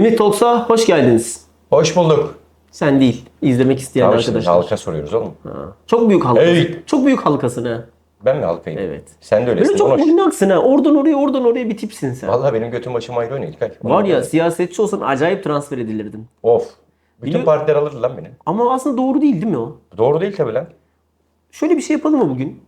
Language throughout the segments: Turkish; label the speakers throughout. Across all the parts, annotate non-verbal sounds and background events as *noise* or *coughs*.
Speaker 1: Limit Talks'a hoş geldiniz.
Speaker 2: Hoş bulduk.
Speaker 1: Sen değil, izlemek isteyen
Speaker 2: Tamam şimdi
Speaker 1: arkadaşlar.
Speaker 2: halka soruyoruz oğlum.
Speaker 1: Ha. Çok büyük halkası.
Speaker 2: Hey!
Speaker 1: Çok büyük halkasın ha.
Speaker 2: Ben mi halkayım?
Speaker 1: Evet.
Speaker 2: Sen de öylesin.
Speaker 1: Böyle çok
Speaker 2: Onoş.
Speaker 1: oynaksın ha. Oradan oraya, oradan oraya bir tipsin sen.
Speaker 2: Vallahi benim götüm başım ayrı oynuyor İlkay.
Speaker 1: Var ya siyasetçi olsan acayip transfer edilirdin.
Speaker 2: Of. Bütün
Speaker 1: Biliyor-
Speaker 2: partiler alırdı lan beni.
Speaker 1: Ama aslında doğru değil değil mi o?
Speaker 2: Doğru değil tabii lan.
Speaker 1: Şöyle bir şey yapalım mı bugün?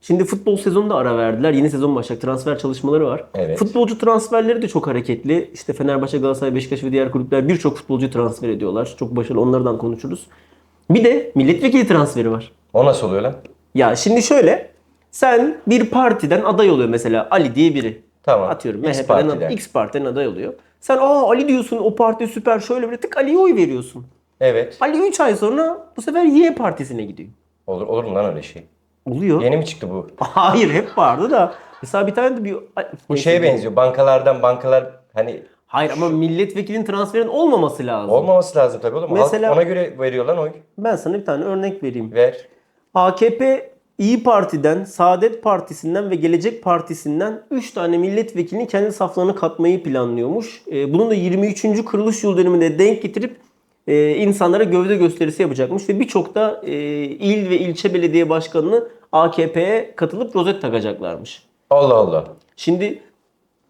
Speaker 1: Şimdi futbol sezonu da ara verdiler. Yeni sezon başlayacak. Transfer çalışmaları var.
Speaker 2: Evet.
Speaker 1: Futbolcu transferleri de çok hareketli. İşte Fenerbahçe, Galatasaray, Beşiktaş ve diğer kulüpler birçok futbolcu transfer ediyorlar. Çok başarılı. Onlardan konuşuruz. Bir de milletvekili transferi var.
Speaker 2: O nasıl oluyor lan?
Speaker 1: Ya şimdi şöyle. Sen bir partiden aday oluyor mesela Ali diye biri.
Speaker 2: Tamam.
Speaker 1: Atıyorum
Speaker 2: X
Speaker 1: MHP'den
Speaker 2: partiden.
Speaker 1: aday, X partiden aday oluyor. Sen aa Ali diyorsun o parti süper şöyle böyle tık Ali'ye oy veriyorsun.
Speaker 2: Evet.
Speaker 1: Ali 3 ay sonra bu sefer Y partisine gidiyor.
Speaker 2: Olur, olur mu lan öyle şey?
Speaker 1: Oluyor.
Speaker 2: Yeni mi çıktı bu? *laughs*
Speaker 1: Hayır hep vardı da. Mesela bir tane de bir...
Speaker 2: Bu şeye benziyor. Bankalardan bankalar hani
Speaker 1: Hayır ama milletvekilinin transferin olmaması lazım.
Speaker 2: olmaması lazım tabii oğlum.
Speaker 1: Mesela-
Speaker 2: Halk ona göre veriyor lan oy.
Speaker 1: Ben sana bir tane örnek vereyim.
Speaker 2: Ver.
Speaker 1: AKP İyi Parti'den, Saadet Partisi'nden ve Gelecek Partisi'nden 3 tane milletvekilini kendi saflarına katmayı planlıyormuş. Ee, Bunun da 23. kuruluş yıl dönümünde denk getirip e, insanlara gövde gösterisi yapacakmış ve birçok da e, il ve ilçe belediye başkanını AKP'ye katılıp rozet takacaklarmış.
Speaker 2: Allah Allah.
Speaker 1: Şimdi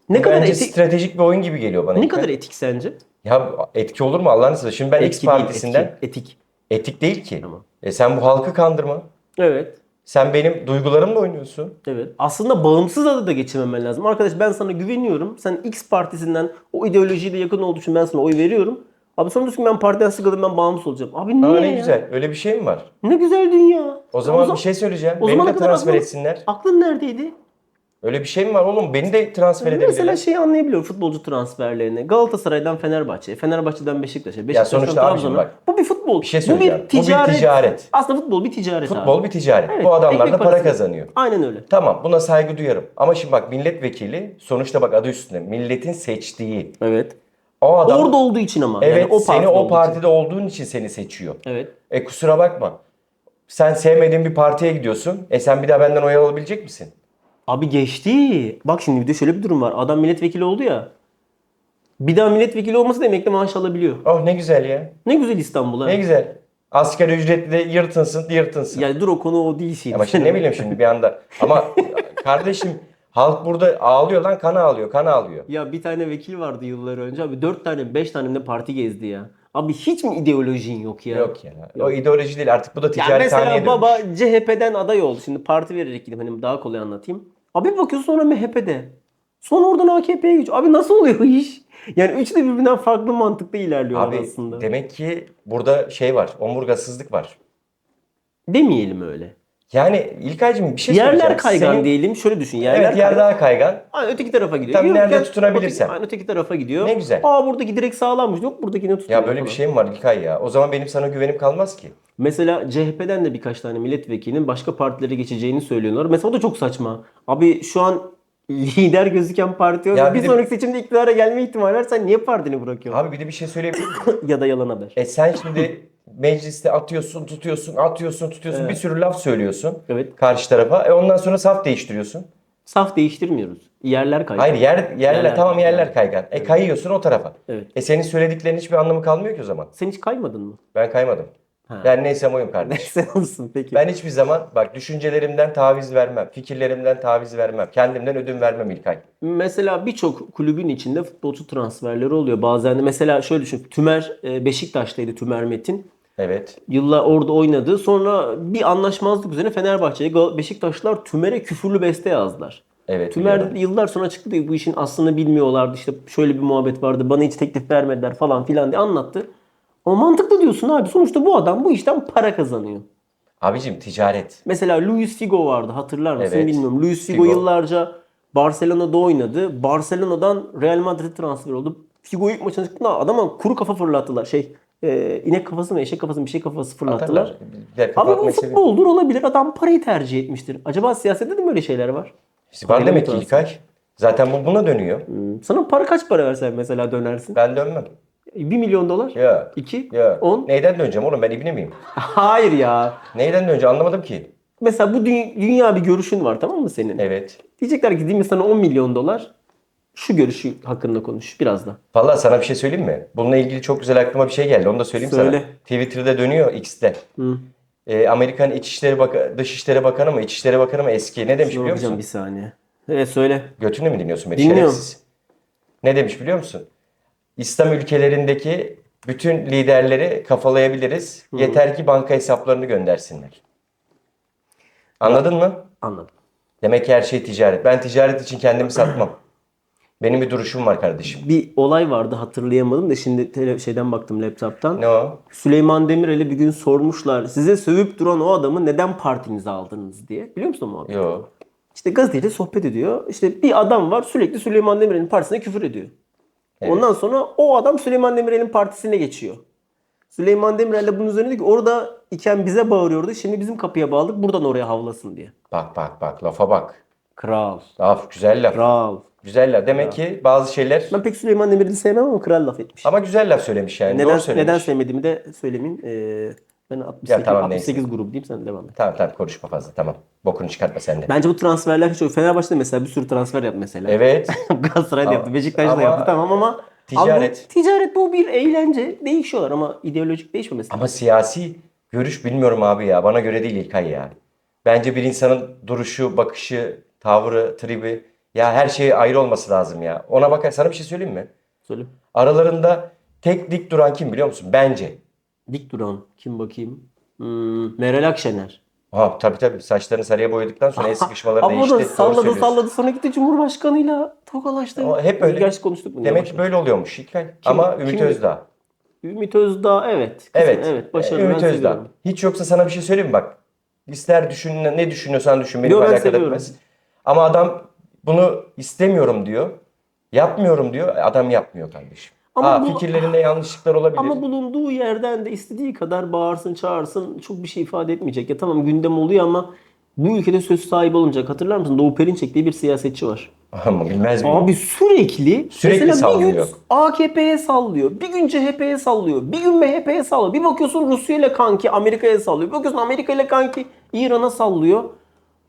Speaker 1: ne kadar
Speaker 2: Bence
Speaker 1: etik
Speaker 2: stratejik bir oyun gibi geliyor bana.
Speaker 1: ne kadar etik sence?
Speaker 2: Ya etki olur mu Allah'ını seversen. Şimdi ben X
Speaker 1: değil,
Speaker 2: partisinden
Speaker 1: etki, etik.
Speaker 2: etik değil ki.
Speaker 1: Tamam.
Speaker 2: E sen bu halkı kandırma.
Speaker 1: Evet.
Speaker 2: Sen benim duygularımla oynuyorsun.
Speaker 1: Evet. Aslında bağımsız adı da geçirmemen lazım. Arkadaş ben sana güveniyorum. Sen X partisinden o ideolojiyle yakın olduğu için ben sana oy veriyorum. Abi sonra diyorsun ben partiden sıkıldım ben bağımsız olacağım. Abi niye
Speaker 2: Aa, ne
Speaker 1: ya?
Speaker 2: güzel. Öyle bir şey mi var?
Speaker 1: Ne güzel dünya.
Speaker 2: O zaman
Speaker 1: zam-
Speaker 2: bir şey söyleyeceğim.
Speaker 1: o
Speaker 2: Beni de transfer
Speaker 1: aklın-
Speaker 2: etsinler.
Speaker 1: Aklın neredeydi?
Speaker 2: Öyle bir şey mi var oğlum? Beni de transfer edebilirler.
Speaker 1: Mesela şeyi anlayabiliyorum futbolcu transferlerini. Galatasaray'dan Fenerbahçe'ye, Fenerbahçe'den Beşiktaş'a, Beşiktaş'tan
Speaker 2: sonuçta abicim bak,
Speaker 1: Bu bir futbol.
Speaker 2: bir şey
Speaker 1: bu bir
Speaker 2: Bu bir
Speaker 1: ticaret.
Speaker 2: ticaret.
Speaker 1: Aslında futbol bir ticaret
Speaker 2: Futbol
Speaker 1: abi.
Speaker 2: bir ticaret.
Speaker 1: Evet,
Speaker 2: Bu adamlar da para
Speaker 1: parası.
Speaker 2: kazanıyor.
Speaker 1: Aynen öyle.
Speaker 2: Tamam buna saygı duyarım. Ama şimdi bak milletvekili sonuçta bak adı üstünde. Milletin seçtiği.
Speaker 1: Evet.
Speaker 2: O adam
Speaker 1: Orada olduğu için ama.
Speaker 2: evet
Speaker 1: yani o
Speaker 2: seni
Speaker 1: partide
Speaker 2: o
Speaker 1: olduğu için.
Speaker 2: partide olduğun için seni seçiyor.
Speaker 1: Evet.
Speaker 2: E kusura bakma. Sen sevmediğin bir partiye gidiyorsun. E sen bir daha benden oy alabilecek misin?
Speaker 1: Abi geçti. Bak şimdi bir de şöyle bir durum var. Adam milletvekili oldu ya. Bir daha milletvekili olması da emekli maaş alabiliyor.
Speaker 2: Oh ne güzel ya.
Speaker 1: Ne güzel İstanbul ha.
Speaker 2: Ne güzel. Asgari ücretli de yırtınsın, yırtınsın.
Speaker 1: Yani dur o konu o değil şimdi.
Speaker 2: Ama şimdi ne bileyim şimdi bir anda. Ama *laughs* kardeşim halk burada ağlıyor lan kan ağlıyor, kan ağlıyor.
Speaker 1: Ya bir tane vekil vardı yıllar önce abi. Dört tane beş tane de parti gezdi ya. Abi hiç mi ideolojin yok ya?
Speaker 2: Yok ya. O ideoloji değil artık bu da ticaret haneye
Speaker 1: mesela baba CHP'den aday oldu. Şimdi parti vererek gidip hani daha kolay anlatayım. Abi bakıyorsun sonra MHP'de. Sonra oradan AKP'ye geçiyor. Abi nasıl oluyor iş? Yani üçü de birbirinden farklı mantıkta ilerliyor
Speaker 2: Abi
Speaker 1: aslında.
Speaker 2: demek ki burada şey var, omurgasızlık var.
Speaker 1: Demeyelim öyle.
Speaker 2: Yani İlkay'cığım bir şey
Speaker 1: Yerler kaygan
Speaker 2: Senin-
Speaker 1: diyelim. Şöyle düşün. Yerler
Speaker 2: Evet yer
Speaker 1: kaygan.
Speaker 2: daha kaygan.
Speaker 1: Aynen öteki tarafa gidiyor. Yürürken
Speaker 2: nerede tutunabilirsen.
Speaker 1: Öteki, aynen öteki tarafa gidiyor.
Speaker 2: Ne güzel.
Speaker 1: Aa buradaki direkt sağlammış. Yok buradakini tutuyor.
Speaker 2: Ya böyle bir
Speaker 1: falan.
Speaker 2: şey mi var İlkay ya? O zaman benim sana güvenim kalmaz ki.
Speaker 1: Mesela CHP'den de birkaç tane milletvekilinin başka partilere geçeceğini söylüyorlar. Mesela o da çok saçma. Abi şu an lider gözüken parti
Speaker 2: Ya
Speaker 1: bir,
Speaker 2: bir de-
Speaker 1: sonraki seçimde iktidara gelme ihtimali var. Sen niye partini bırakıyorsun?
Speaker 2: Abi bir de bir şey söyleyeyim. *coughs*
Speaker 1: ya da yalan haber.
Speaker 2: e sen şimdi mecliste atıyorsun, tutuyorsun, atıyorsun, tutuyorsun. Bir sürü laf söylüyorsun
Speaker 1: Evet.
Speaker 2: karşı tarafa. E ondan sonra saf değiştiriyorsun.
Speaker 1: Saf değiştirmiyoruz. Yerler kayıyor.
Speaker 2: Hayır yer yerler,
Speaker 1: Yerler
Speaker 2: tamam
Speaker 1: kaygan.
Speaker 2: yerler kaygan. E kayıyorsun o tarafa.
Speaker 1: Evet.
Speaker 2: E senin söylediklerin hiçbir anlamı kalmıyor ki o zaman.
Speaker 1: Sen hiç kaymadın mı?
Speaker 2: Ben kaymadım.
Speaker 1: Ha.
Speaker 2: Ben neysem oyum kardeşim. *laughs*
Speaker 1: Sen olsun peki.
Speaker 2: Ben hiçbir zaman bak düşüncelerimden taviz vermem. Fikirlerimden taviz vermem. Kendimden ödün vermem İlkay.
Speaker 1: Mesela birçok kulübün içinde futbolcu transferleri oluyor. Bazen de mesela şöyle düşün. Tümer e, Beşiktaş'taydı Tümer Metin.
Speaker 2: Evet.
Speaker 1: Yıllar orada oynadı. Sonra bir anlaşmazlık üzerine Fenerbahçe'ye Gal- Beşiktaşlılar Tümer'e küfürlü beste yazdılar.
Speaker 2: Evet.
Speaker 1: Tümer
Speaker 2: biliyorum.
Speaker 1: yıllar sonra çıktı diye bu işin aslını bilmiyorlardı. İşte şöyle bir muhabbet vardı. Bana hiç teklif vermediler falan filan diye anlattı. Ama mantıklı diyorsun abi. Sonuçta bu adam bu işten para kazanıyor.
Speaker 2: Abicim ticaret.
Speaker 1: Mesela Luis Figo vardı hatırlar mısın
Speaker 2: Evet.
Speaker 1: bilmiyorum. Luis Figo,
Speaker 2: Figo.
Speaker 1: yıllarca Barcelona'da oynadı. Barcelona'dan Real Madrid transfer oldu. Figo ilk maçına çıktığında adama kuru kafa fırlattılar. Şey e, inek kafası mı eşek kafası mı bir şey kafası fırlattılar.
Speaker 2: Atarlar.
Speaker 1: Abi bu futboldur olabilir. Adam parayı tercih etmiştir. Acaba siyasette de mi böyle şeyler var?
Speaker 2: İşte var demek ki İlkay. Zaten bu buna dönüyor.
Speaker 1: Hmm. Sana para kaç para versen mesela dönersin?
Speaker 2: Ben dönmem.
Speaker 1: 1 milyon dolar?
Speaker 2: Ya.
Speaker 1: 2?
Speaker 2: Ya.
Speaker 1: 10?
Speaker 2: Neyden döneceğim oğlum ben ibne miyim? *laughs*
Speaker 1: Hayır ya.
Speaker 2: Neyden döneceğim anlamadım ki.
Speaker 1: Mesela bu dü- dünya bir görüşün var tamam mı senin?
Speaker 2: Evet.
Speaker 1: Diyecekler ki değil mi sana 10 milyon dolar. Şu görüşü hakkında konuş biraz da.
Speaker 2: Valla sana bir şey söyleyeyim mi? Bununla ilgili çok güzel aklıma bir şey geldi. Onu da söyleyeyim
Speaker 1: Söyle.
Speaker 2: sana. Twitter'da dönüyor X'te.
Speaker 1: Hı.
Speaker 2: Ee, Amerikan İçişleri Bak Dışişleri Bakanı mı, İçişleri Bakanı mı eski? Ne demiş
Speaker 1: Şuna
Speaker 2: biliyor musun?
Speaker 1: bir saniye. Evet söyle.
Speaker 2: Götünü mü dinliyorsun beni?
Speaker 1: Dinliyorum.
Speaker 2: Şerefsiz. Ne demiş biliyor musun? İslam ülkelerindeki bütün liderleri kafalayabiliriz. Yeter ki banka hesaplarını göndersinler. Anladın mı?
Speaker 1: Anladım.
Speaker 2: Demek ki her şey ticaret. Ben ticaret için kendimi satmam. Benim bir duruşum var kardeşim.
Speaker 1: Bir olay vardı hatırlayamadım da şimdi tele- şeyden baktım laptop'tan.
Speaker 2: Ne o?
Speaker 1: Süleyman Demirel'e bir gün sormuşlar. Size sövüp duran o adamı neden partinize aldınız diye. Biliyor musun o muhabbeti?
Speaker 2: Yo.
Speaker 1: İşte gazeteyle sohbet ediyor. İşte bir adam var sürekli Süleyman Demirel'in partisine küfür ediyor.
Speaker 2: Evet.
Speaker 1: Ondan sonra o adam Süleyman Demirel'in partisine geçiyor. Süleyman Demirel de bunun üzerine diyor ki orada iken bize bağırıyordu. Şimdi bizim kapıya bağladık buradan oraya havlasın diye.
Speaker 2: Bak bak bak lafa bak.
Speaker 1: Kral.
Speaker 2: Laf güzel laf.
Speaker 1: Kral.
Speaker 2: Güzel laf. Demek ki bazı şeyler
Speaker 1: Ben pek Süleyman Demirel'i sevmem ama kral laf etmiş.
Speaker 2: ama güzel laf söylemiş yani.
Speaker 1: neden,
Speaker 2: Doğru söylemiş.
Speaker 1: neden sevmediğimi de söylemeyeyim. Ee, ben 68,
Speaker 2: Ya tamam,
Speaker 1: 68 grubu diyeyim sen devam et.
Speaker 2: Tamam tamam konuşma fazla tamam. Bokunu çıkartma sen de.
Speaker 1: Bence bu transferler hiç yok. Fenerbahçe'de mesela bir sürü transfer yaptı mesela.
Speaker 2: Evet. *laughs*
Speaker 1: Galatasaray'da yaptı, Beşiktaş'ta yaptı tamam ama
Speaker 2: ticaret.
Speaker 1: Abi bu, ticaret bu bir eğlence. Değişiyorlar ama ideolojik değişmemesi.
Speaker 2: Ama siyasi görüş bilmiyorum abi ya. Bana göre değil İlkay ya. Bence bir insanın duruşu, bakışı, tavrı, tribi ya her şey ayrı olması lazım ya. Ona bakar. Sana bir şey söyleyeyim mi?
Speaker 1: Söyle.
Speaker 2: Aralarında tek dik duran kim biliyor musun? Bence.
Speaker 1: Dik duran. Kim bakayım? Hmm, Meral Akşener.
Speaker 2: Ha tabii tabii. Saçlarını sarıya boyadıktan sonra el sıkışmaları
Speaker 1: Ama
Speaker 2: değişti.
Speaker 1: da
Speaker 2: Doğru
Speaker 1: salladı salladı sonra gitti Cumhurbaşkanıyla tokalaştı.
Speaker 2: Ama hep öyle.
Speaker 1: Gerçi konuştuk bunu.
Speaker 2: Demek ki böyle oluyormuş İlkay. Ama Ümit
Speaker 1: kim-
Speaker 2: Özdağ.
Speaker 1: Ümit Özdağ evet. Kızım,
Speaker 2: Evet.
Speaker 1: Evet. Başarılı.
Speaker 2: Ümit
Speaker 1: ben
Speaker 2: Özdağ.
Speaker 1: seviyorum.
Speaker 2: Hiç yoksa sana bir şey söyleyeyim mi bak. İster düşün ne düşünüyorsan düşün benim
Speaker 1: Yo, ben
Speaker 2: alakadar etmez. Ama adam bunu istemiyorum diyor. Yapmıyorum diyor. Adam yapmıyor kardeşim.
Speaker 1: Ama
Speaker 2: Aa,
Speaker 1: bu-
Speaker 2: fikirlerinde yanlışlıklar olabilir.
Speaker 1: Ama bulunduğu yerden de istediği kadar bağırsın çağırsın çok bir şey ifade etmeyecek. Ya tamam gündem oluyor ama bu ülkede söz sahibi olunacak. Hatırlar mısın? Doğu Perinçek diye bir siyasetçi var.
Speaker 2: Ama bilmez miyim?
Speaker 1: Abi sürekli,
Speaker 2: Sürekli
Speaker 1: mesela bir gün
Speaker 2: sallıyor.
Speaker 1: AKP'ye sallıyor. Bir gün CHP'ye sallıyor. Bir gün MHP'ye sallıyor. Bir bakıyorsun Rusya ile kanki Amerika'ya sallıyor. Bir bakıyorsun Amerika ile kanki İran'a sallıyor.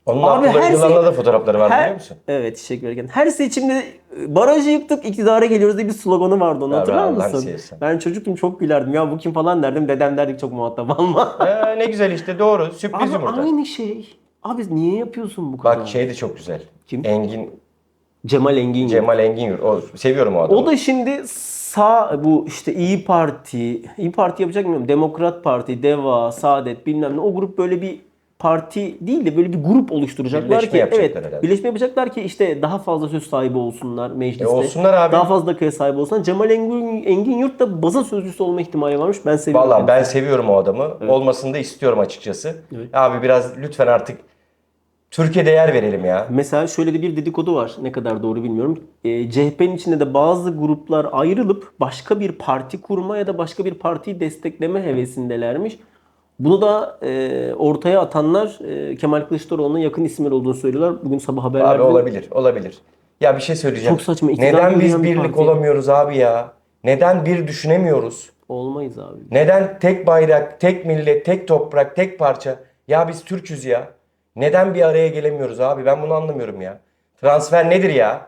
Speaker 2: Onun
Speaker 1: Abi her
Speaker 2: Öcalan'la
Speaker 1: şey-
Speaker 2: da fotoğrafları var
Speaker 1: Her-
Speaker 2: biliyor musun?
Speaker 1: Evet teşekkür ederim. Her seçimde e, barajı yıktık iktidara geliyoruz diye bir sloganı vardı onu
Speaker 2: Ya
Speaker 1: hatırlar
Speaker 2: Allah'ını
Speaker 1: mısın?
Speaker 2: seversen.
Speaker 1: Ben çocuktum çok gülerdim. Ya bu kim falan derdim. Dedem derdik çok muhatap alma.
Speaker 2: Ee, *laughs* ne güzel işte doğru. Sürpriz
Speaker 1: Ama
Speaker 2: yumurta.
Speaker 1: aynı şey. Abi niye yapıyorsun bu kadar?
Speaker 2: Bak şey de çok güzel.
Speaker 1: Kim?
Speaker 2: Engin,
Speaker 1: Cemal Engin.
Speaker 2: Cemal Engin Yurt. O, seviyorum o adamı.
Speaker 1: O da şimdi sağ bu işte İyi Parti, İyi Parti yapacak mı bilmiyorum. Demokrat Parti, Deva, Saadet bilmem ne. O grup böyle bir parti değil de böyle bir grup oluşturacaklar
Speaker 2: Birleşme
Speaker 1: ki evet
Speaker 2: herhalde.
Speaker 1: birleşme yapacaklar ki işte daha fazla söz sahibi olsunlar mecliste.
Speaker 2: E olsunlar abi.
Speaker 1: Daha fazla dakikaya sahip olsunlar. Cemal Engin, Engin Yurt da baza sözcüsü olma ihtimali varmış. Ben seviyorum.
Speaker 2: Vallahi ben seviyorum o adamı. Olmasını da istiyorum açıkçası.
Speaker 1: Evet.
Speaker 2: Abi biraz lütfen artık Türkiye değer verelim ya.
Speaker 1: Mesela şöyle de bir dedikodu var. Ne kadar doğru bilmiyorum. E, CHP'nin içinde de bazı gruplar ayrılıp başka bir parti kurma ya da başka bir partiyi destekleme hevesindelermiş. Bunu da e, ortaya atanlar e, Kemal Kılıçdaroğlu'na yakın isimler olduğunu söylüyorlar. Bugün sabah haberlerde.
Speaker 2: Abi olabilir, olabilir. Ya bir şey söyleyeceğim.
Speaker 1: Çok saçma,
Speaker 2: Neden biz
Speaker 1: bir
Speaker 2: birlik
Speaker 1: parti.
Speaker 2: olamıyoruz abi ya? Neden bir düşünemiyoruz?
Speaker 1: Olmayız abi.
Speaker 2: Neden tek bayrak, tek millet, tek toprak, tek parça? Ya biz Türk'üz ya. Neden bir araya gelemiyoruz abi? Ben bunu anlamıyorum ya. Transfer nedir ya?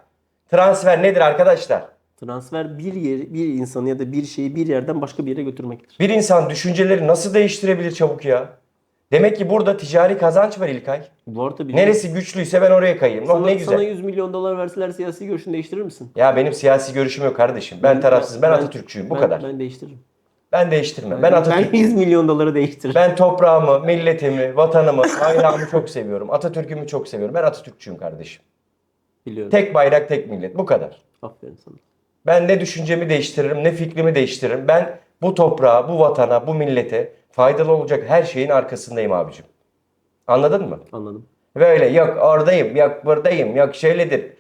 Speaker 2: Transfer nedir arkadaşlar?
Speaker 1: Transfer bir yer, bir insanı ya da bir şeyi bir yerden başka bir yere götürmektir.
Speaker 2: Bir insan düşünceleri nasıl değiştirebilir çabuk ya? Demek ki burada ticari kazanç var İlkay.
Speaker 1: Bu arada bir
Speaker 2: Neresi güçlüyse ben oraya kayayım. Oh,
Speaker 1: sana,
Speaker 2: ne güzel.
Speaker 1: sana 100 milyon dolar verseler siyasi görüşünü değiştirir misin?
Speaker 2: Ya benim siyasi görüşüm yok kardeşim. Ben tarafsız, ben, Atatürkçüyüm. Bu
Speaker 1: ben-
Speaker 2: kadar.
Speaker 1: Ben değiştiririm.
Speaker 2: Ben değiştirmem. Ben
Speaker 1: Ben
Speaker 2: Atatürkçüyüm.
Speaker 1: 100 milyon doları değiştiririm.
Speaker 2: Ben toprağımı, milletimi, vatanımı, bayrağımı çok seviyorum. Atatürk'ümü çok seviyorum. Ben Atatürkçüyüm kardeşim.
Speaker 1: Biliyorum.
Speaker 2: Tek bayrak, tek millet. Bu kadar.
Speaker 1: Aferin sana.
Speaker 2: Ben ne düşüncemi değiştiririm, ne fikrimi değiştiririm. Ben bu toprağa, bu vatana, bu millete faydalı olacak her şeyin arkasındayım abicim. Anladın mı?
Speaker 1: Anladım.
Speaker 2: Böyle yok oradayım, yok buradayım, yok şöyledir.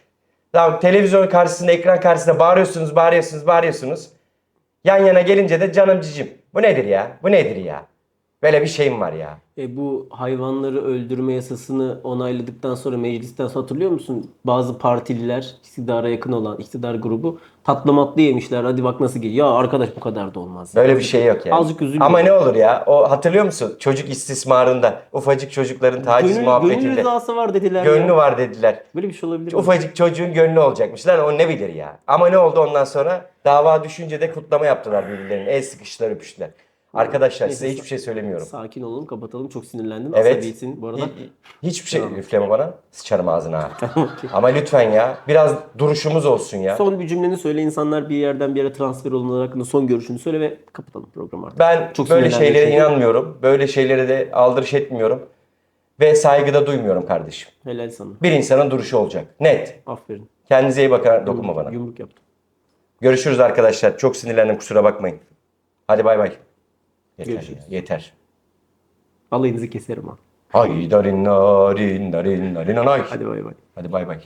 Speaker 2: Tamam televizyon karşısında, ekran karşısında bağırıyorsunuz, bağırıyorsunuz, bağırıyorsunuz. Yan yana gelince de canım cicim. Bu nedir ya? Bu nedir ya? Böyle bir şeyim var ya.
Speaker 1: E bu hayvanları öldürme yasasını onayladıktan sonra meclisten sonra hatırlıyor musun? Bazı partililer, iktidara yakın olan iktidar grubu tatlı matlı yemişler. Hadi bak nasıl geliyor. Ya arkadaş bu kadar da olmaz.
Speaker 2: Böyle bir şey yok yani.
Speaker 1: Azıcık üzülüyorum.
Speaker 2: Ama ne olur ya. O hatırlıyor musun? Çocuk istismarında, ufacık çocukların taciz
Speaker 1: Gönül, gönül
Speaker 2: muhabbetinde.
Speaker 1: rızası var dediler
Speaker 2: Gönlü
Speaker 1: ya.
Speaker 2: var dediler.
Speaker 1: Böyle bir şey olabilir mi?
Speaker 2: Ufacık çocuğun gönlü olacakmış. Lan o ne bilir ya. Ama ne oldu ondan sonra? Dava düşünce de kutlama yaptılar birbirlerine. El sıkıştılar, öpüştüler. Arkadaşlar size
Speaker 1: Neyse,
Speaker 2: hiçbir şey söylemiyorum.
Speaker 1: Sakin olalım kapatalım. Çok sinirlendim.
Speaker 2: Evet.
Speaker 1: Asabiyesin bu arada.
Speaker 2: Hi- Hiçbir şey üfleme bana. Sıçarım ağzına. *laughs* Ama lütfen ya. Biraz duruşumuz olsun ya.
Speaker 1: Son bir cümleni söyle. insanlar bir yerden bir yere transfer olmaları hakkında son görüşünü söyle ve kapatalım programı artık.
Speaker 2: Ben
Speaker 1: Çok
Speaker 2: böyle
Speaker 1: sinirlendim
Speaker 2: şeylere
Speaker 1: çünkü.
Speaker 2: inanmıyorum. Böyle şeylere de aldırış etmiyorum. Ve saygıda duymuyorum kardeşim.
Speaker 1: Helal sana.
Speaker 2: Bir insanın duruşu olacak. Net.
Speaker 1: Aferin.
Speaker 2: Kendinize iyi bakın. Dokunma bana.
Speaker 1: Yumruk yaptım.
Speaker 2: Görüşürüz arkadaşlar. Çok sinirlendim kusura bakmayın. Hadi bay bay. Yeter
Speaker 1: Görüşürüz.
Speaker 2: ya, yeter.
Speaker 1: Alayınızı keserim ha.
Speaker 2: Ay darin narin narin narin anay.
Speaker 1: Hadi bay bay.
Speaker 2: Hadi bay bay.